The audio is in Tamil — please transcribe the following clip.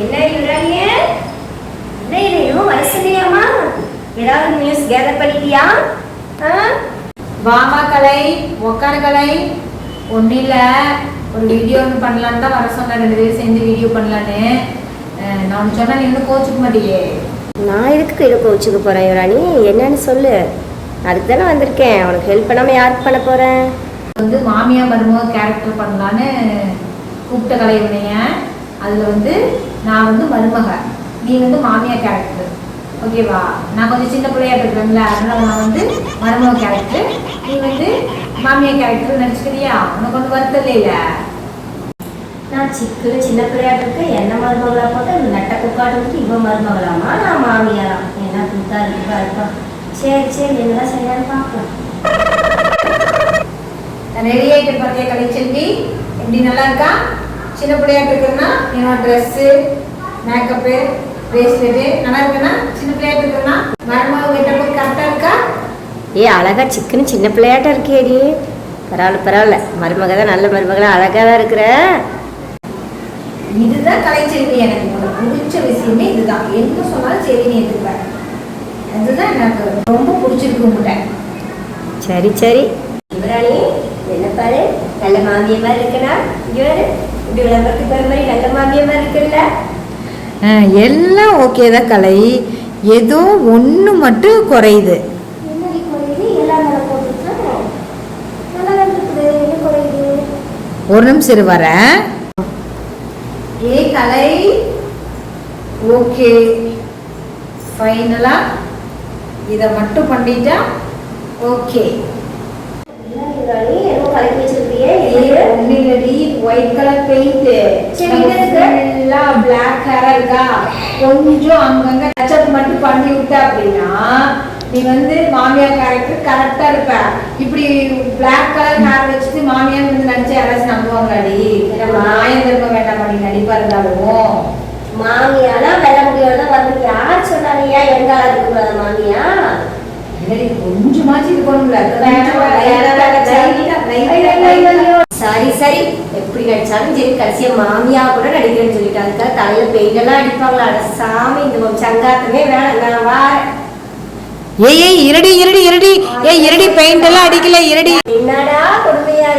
என்ன இவராங்க என்ன இது இன்னும் வயசு இல்லையாம்மா ஏதாவது நியூஸ் கேதர் பண்ணிட்டியா? ஆ? வாமா கலை உக்கார கலை ஒன்றும் இல்லை ஒரு வீடியோ ஒன்று பண்ணலான்னு தான் வர சொன்னேன். ரெண்டு பேரும் சேர்ந்து வீடியோ பண்ணலான்னு. நான் ஒன்று சொன்னா நீ இன்னும் கோச்சுக்க மாட்டியே. நான் எதுக்கு கோச்சுக்க போறேன் யுவராணி? என்னன்னு சொல்லு. அதுக்கு தானே வந்திருக்கேன். உனக்கு ஹெல்ப் பண்ணாம யாருக்கு பண்ண போறேன் வந்து மாமியா மருமக கேரக்டர் பண்ணலான்னு கூப்பிட்ட கலை உனைய அதில் வந்து நான் வந்து மருமக. நீ வந்து மாமியா கேரக்டர் ஓகேவா நான் கொஞ்சம் சின்ன பிள்ளையா இருக்கிறேன்ல அதனால நான் வந்து மருமக கேரக்டர் நீ வந்து மாமியா கேரக்டர் நடிச்சுக்கிறியா உனக்கு ஒன்றும் வருத்தம் இல்லை நான் சிக்குல சின்ன பிள்ளையாட்டு இருக்கு என்ன மருமகளா போட்டு நட்ட குக்காட்டுக்கு இவன் மருமகளாமா நான் மாமியாராம் என்ன புத்தா இருக்கு பாருப்பா. சரி சரி என்னதான் சரியான்னு பார்க்கலாம் ரெடி ஆகிட்டு பார்த்தியா கலைச்செல்வி எப்படி நல்லா இருக்கா? சின்ன பிள்ளையாட்டு இருக்குன்னா என்னோட ட்ரெஸ்ஸு மேக்கப்பு பிரேஸ்லெட்டு நல்லா இருக்குன்னா சின்ன பிள்ளையாட்டு இருக்குன்னா மருமக கெட்டப்பு கரெக்டாக இருக்கா? ஏ அழகா சிக்கன்னு சின்ன பிள்ளையாட்டம் இருக்கேடி பரவாயில்ல பரவாயில்ல. மருமக தான் நல்ல மருமகளா அழகா தான் இருக்கிற. இதுதான் கலைச்செல்வி எனக்கு. உனக்கு பிடிச்ச விஷயமே இதுதான். என்ன சொன்னாலும் சரி நீ எடுத்துப்பேன் அதுதான் எனக்கு ரொம்ப பிடிச்சிருக்கு உங்கள்கிட்ட சரி சரி. யுவராணி என்ன பாரு நல்ல மாமிய மாதிரி இருக்கனா இவரு எல்லாம் ஓகே தான் கலை. ஏதோ ஒன்று மட்டும் குறையுது. ஒரு நிமிஷம் இரு வர ஏ கலை. ஓகே ஃபைனலாக இதை மட்டும் பண்ணிட்டா ஓகே ஒயிட் கலர் பெயிண்ட் இருக்கு. எல்லாம் பிளாக் ஹேரா இருக்கா? கொஞ்சம் அங்கங்க டச்சப் மட்டும் பண்ணி விட்ட அப்படின்னா நீ வந்து மாமியார் கேரக்டர் கரெக்டா இருப்ப. இப்படி பிளாக் கலர் ஹேர் வச்சுட்டு மாமியார் வந்து நடிச்ச யாராச்சும் நம்புவாங்களாடி மாயம் திரும்ப வேண்டாம் பண்ணி நடிப்பா இருந்தாலும் மாமியானா வெள்ள முடியாத வந்து யார் சொன்னாங்க ஏன் எங்க அழகு கூடாது மாமியா? இது பண்ணும்ல. சரி சரி. எப்படி நடிச்சாலும் சரி கடைசியா மாமியா கூட நடிக்கிறேன்னு சொல்லிட்டு. அதுக்காக தலையில பெயிண்ட் எல்லாம் அடிப்பாங்களா? அட சாமி இந்த சங்காத்தமே வேணாம். நான் வாரேன் ஏய் ஏய் இருடி இருடி இருடி. ஏய் இருடி பெயிண்ட் எல்லாம் அடிக்கல இருடி. என்னடா கொடுமையா